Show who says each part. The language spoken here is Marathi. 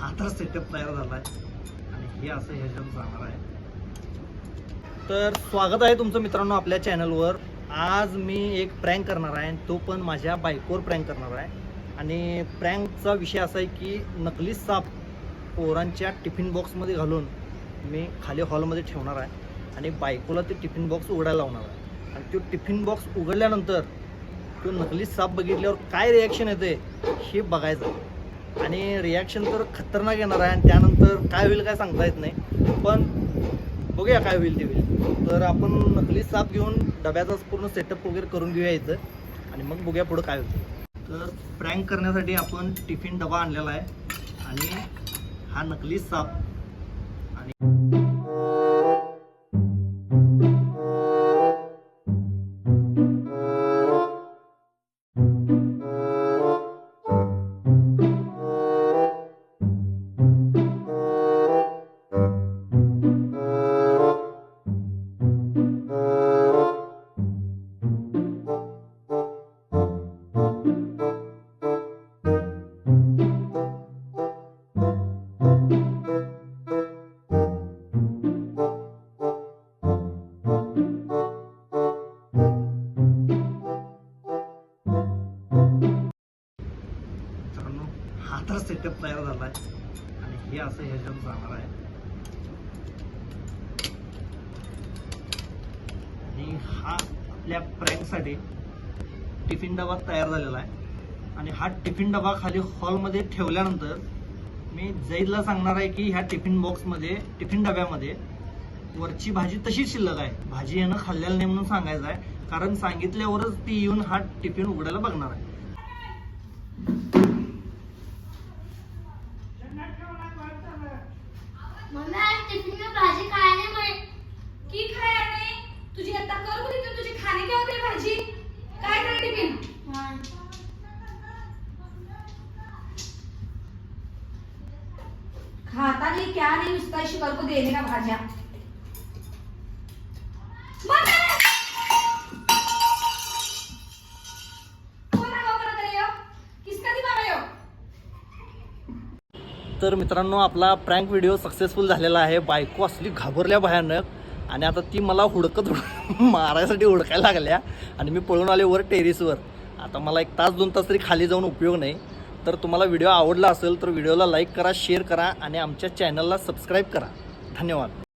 Speaker 1: हा तर सेटअप तयार झाला आहे आणि हे असं ह्याच्यात जाणार आहे. तर स्वागत आहे तुमचं मित्रांनो आपल्या चॅनलवर आज मी एक प्रँक करणार आहे. आणि तो पण माझ्या बायकोवर प्रँक करणार आहे. आणि प्रँकचा विषय असा आहे की नकली साप पोरांच्या टिफिन बॉक्समध्ये घालून मी खाली हॉलमध्ये ठेवणार आहे. आणि बायकोला ते टिफिन बॉक्स उघडायला लावणार आहे. आणि तो टिफिन बॉक्स उघडल्यानंतर तो नकली साप बघितल्यावर काय रिॲक्शन येते हे बघायचं आहे. आणि रिॲक्शन तर खतरनाक येणार आहे आणि त्यानंतर काय होईल काय सांगता येत नाही. पण बघूया काय होईल ते होईल. तर आपण नकली साप घेऊन डब्याचाच पूर्ण सेटअप वगैरे करून घेऊया इथं. आणि मग बघूया पुढं काय होतं. तर प्रँक करण्यासाठी आपण टिफिन डबा आणलेला आहे. आणि हा नकली साप हा तर सेटअप तयार झाला आहे. आणि हे असं ह्याच्यात जाणार आहे. आणि हा आपल्या प्रँकसाठी टिफिन डबा तयार झालेला आहे. आणि हा टिफिन डबा खाली हॉलमध्ये ठेवल्यानंतर मी जैदला सांगणार आहे की ह्या टिफिन बॉक्समध्ये टिफिन डब्यामध्ये वरची भाजी तशीच शिल्लक आहे. भाजी यानं खाल्लेलं नाही म्हणून सांगायचं आहे. कारण सांगितल्यावरच ती येऊन हा टिफिन उघडायला बघणार आहे.
Speaker 2: मम्मी आज टिफिन में भाजी खाने में
Speaker 3: की खायाने तुझी आता कर तुझी काय होते भाजी? काय कर टिफिन खाता नहीं क्या नहीं उसका शिकर को देने का भाजा
Speaker 1: तर मित्रांनो आपला प्रँक व्हिडिओ सक्सेसफुल झालेला आहे. बायको असली घाबरल्या भयानक. आणि आता ती मला हुडकत हुड मारायसाठी हुडकायला लागल्या. आणि मी पळून आले वर टेरिसवर आता मला एक तास दोन तास तरी खाली जाऊन उपयोग नाही. तर तुम्हाला व्हिडिओ आवडला असेल तर व्हिडिओला लाईक करा शेअर करा आणि आमच्या चॅनलला सबस्क्राईब करा. धन्यवाद.